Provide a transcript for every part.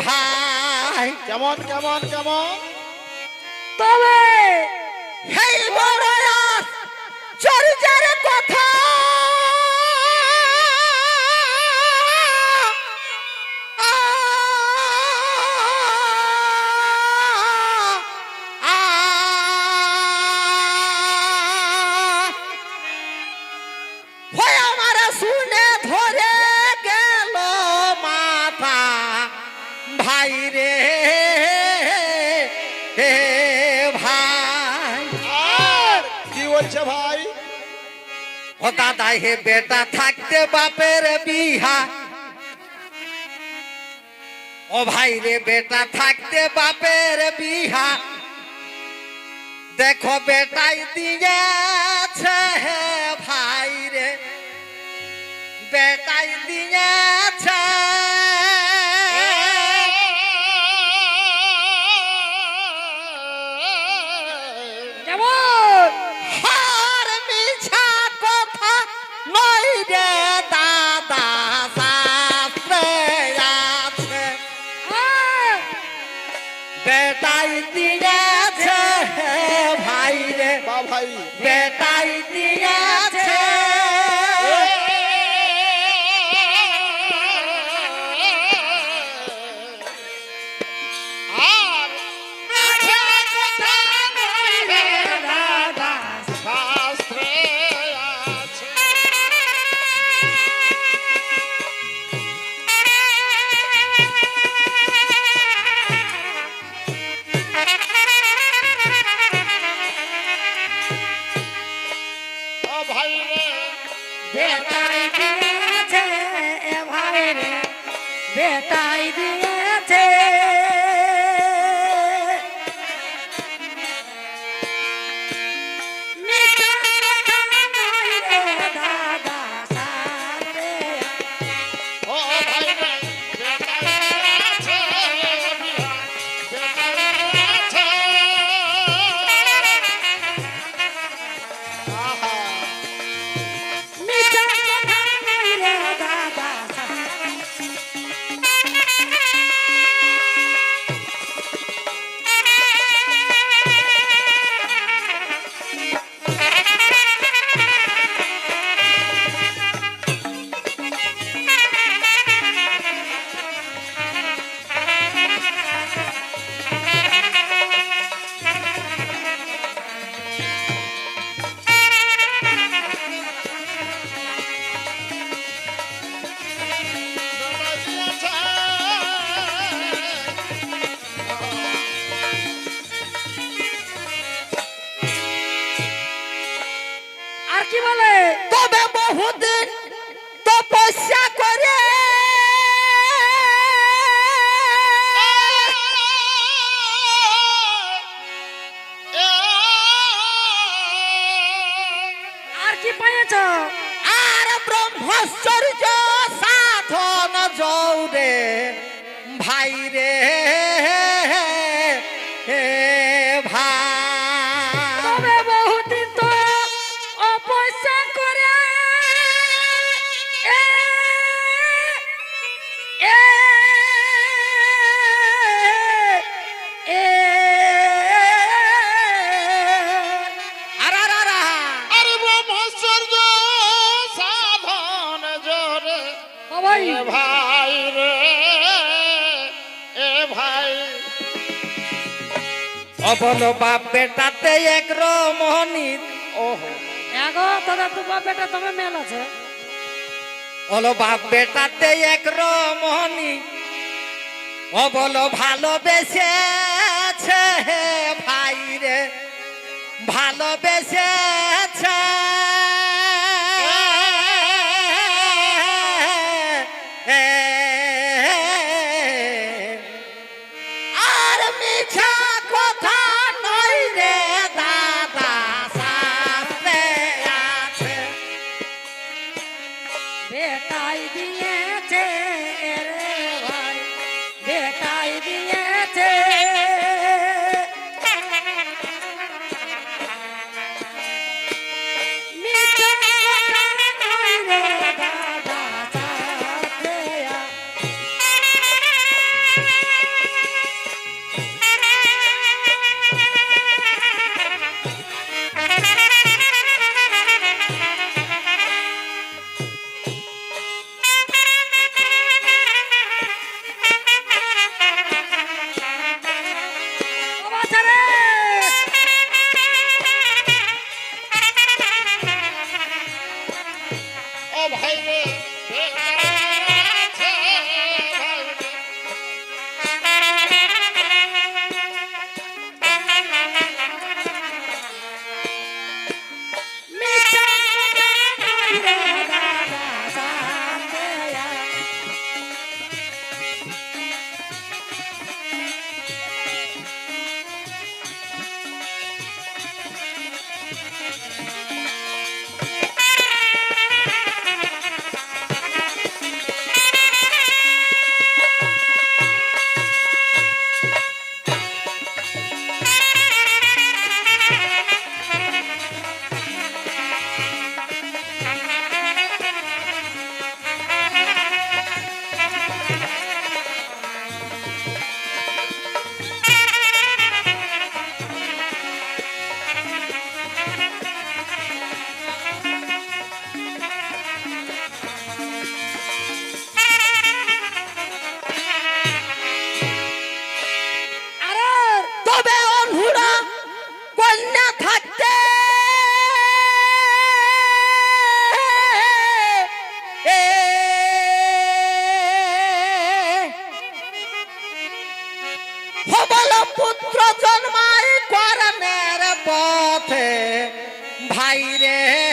ভাই। কেমন কেমন কেমন? তবে হেই বড় চরিত্রের কথা ও দাদা হে বেটা, থাকতে বাপের বিহা। ও ভাই রে বেটা, থাকতে বাপের বিহা। দেখো বেটাই দিয়েছে ভাই রে। বেটাই দিয়েছে বেটাই দিয়েছে ভাই রে বেটাই দিয়েছে। কি পেয়েছ আর ব্রহ্মচর্য অবল বাপ বেটাতে এক রমণী ওহো। এগো তো বাপ বেটা তোমার মেল আছে। বলো বাপ বেটাতে এক রমণী ও বলো ভালোবেসেছে ভাই রে। ভালোবেসেছে পুত্র জন্মায় করণের পথে। ভাইরে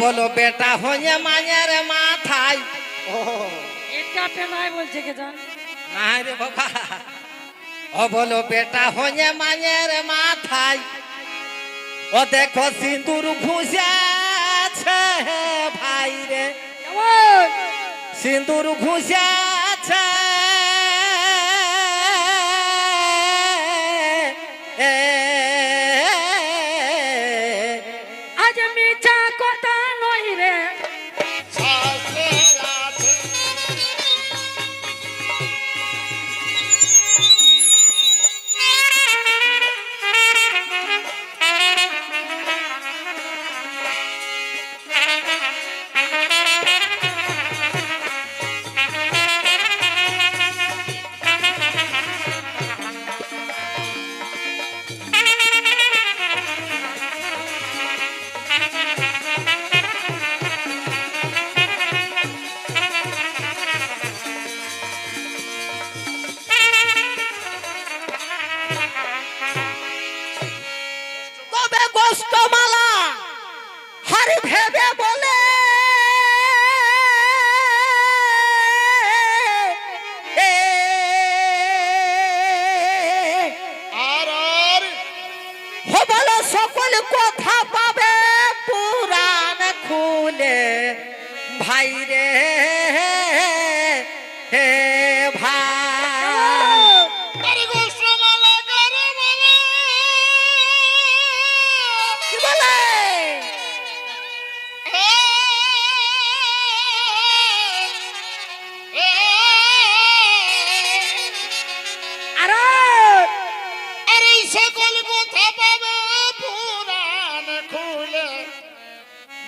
বলো বেটা হয়ে মায়ের মাথায়। ও। এটাতে নাই বলছে কে জান? নাই রে বাবা। ও বলো বেটা হয়ে মায়ের মাথায়। ও দেখো সিঁদুর ঘুষাছে ভাই রে। সিঁদুর ঘুষাছে। আজ help, help, help,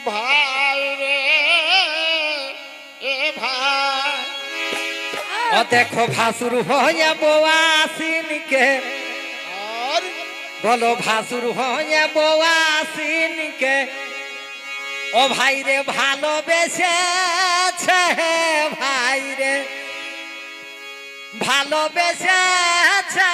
ভাই রে এ ভাই। ও দেখো ভাসুর হয়ে বোয়াসিনকে আর? বলো ভাসুর হয়ে বোয়াসিনকে ও ভাই রে ভালোবেসেছে ভাই রে। ভালোবেসেছে